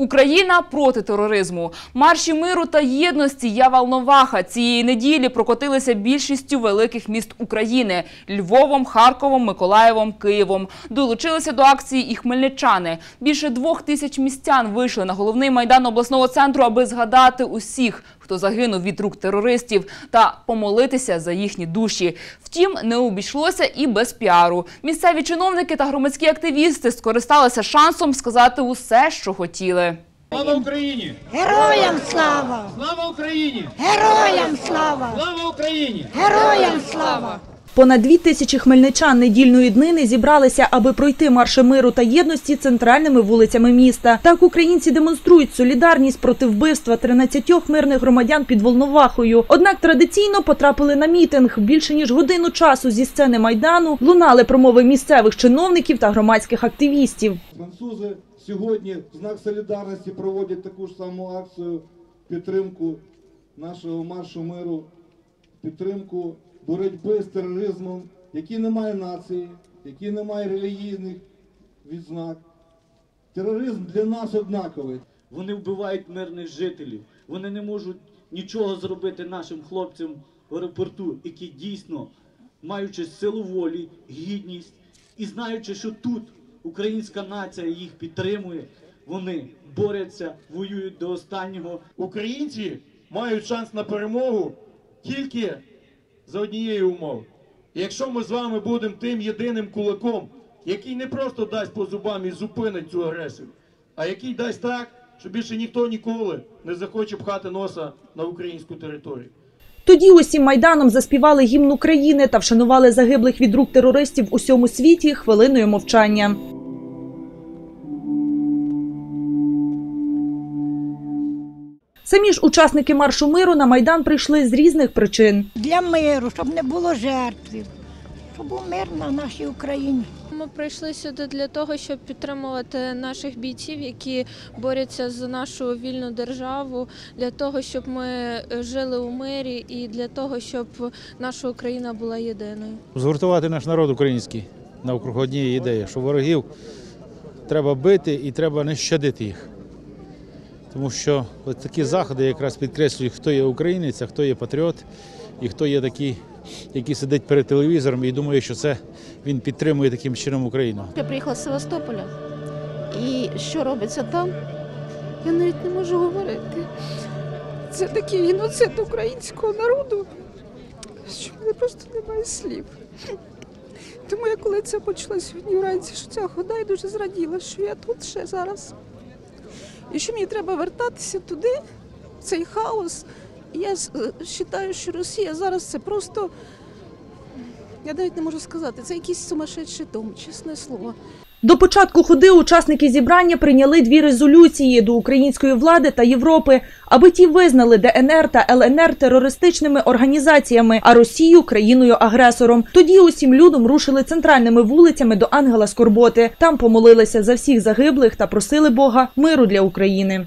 Україна проти тероризму. Марші миру та єдності я Волноваха цієї неділі прокотилися більшістю великих міст України – Львовом, Харковом, Миколаєвом, Києвом. Долучилися до акції і хмельничани. Більше двох тисяч містян вийшли на головний майдан обласного центру, аби згадати усіх, хто загинув від рук терористів, та помолитися за їхні душі. Втім, не обійшлося і без піару. Місцеві чиновники та громадські активісти скористалися шансом сказати усе, що хотіли. Слава Україні! Героям слава! Слава Україні! Героям слава! Слава Україні! Героям слава! Понад дві тисячі хмельничан недільної днини зібралися, аби пройти марші миру та єдності центральними вулицями міста. Так українці демонструють солідарність проти вбивства 13 мирних громадян під Волновахою. Однак традиційно потрапили на мітинг. Більше ніж годину часу зі сцени майдану лунали промови місцевих чиновників та громадських активістів. Французи сьогодні в знак солідарності проводять таку ж саму акцію підтримку нашого маршу миру, підтримку боротьби з тероризмом, який не має нації, який не має релігійних відзнак. Тероризм для нас однаковий. Вони вбивають мирних жителів. Вони не можуть нічого зробити нашим хлопцям в аеропорту, які дійсно, маючи силу волі, гідність і знаючи, що тут українська нація їх підтримує, вони борються, воюють до останнього. Українці мають шанс на перемогу тільки за однієї умови. Якщо ми з вами будемо тим єдиним кулаком, який не просто дасть по зубам і зупинить цю агресію, а який дасть так, що більше ніхто ніколи не захоче пхати носа на українську територію. Тоді усім майданом заспівали гімн України та вшанували загиблих від рук терористів у всьому світі хвилиною мовчання. Самі ж учасники маршу миру на майдан прийшли з різних причин. Для миру, щоб не було жертв, щоб був мир на нашій Україні. Ми прийшли сюди для того, щоб підтримувати наших бійців, які борються за нашу вільну державу, для того, щоб ми жили у мирі і для того, щоб наша Україна була єдиною. згуртувати наш народ український навкруг однієї ідеї, що ворогів треба бити і треба не щадити їх. Тому що такі заходи якраз підкреслюють, хто є українець, а хто є патріот, і хто є такий, який сидить перед телевізором і думає, що це він підтримує таким чином Україну. Я приїхала з Севастополя. І що робиться там, я навіть не можу говорити. Це такий геноцид українського народу, що мене просто немає слів. Тому я коли це почула сьогодні вранці, що ця хода, я дуже зраділа, що я тут ще зараз. І що мені треба вертатися туди, в цей хаос. Я вважаю, що Росія зараз це просто. Я навіть не можу сказати, це якийсь сумасшедший дом, чесне слово. До початку ходи учасники зібрання прийняли дві резолюції до української влади та Європи, аби ті визнали ДНР та ЛНР терористичними організаціями, а Росію країною-агресором. Тоді усім людом рушили центральними вулицями до Ангела Скорботи. Там помолилися за всіх загиблих та просили Бога миру для України.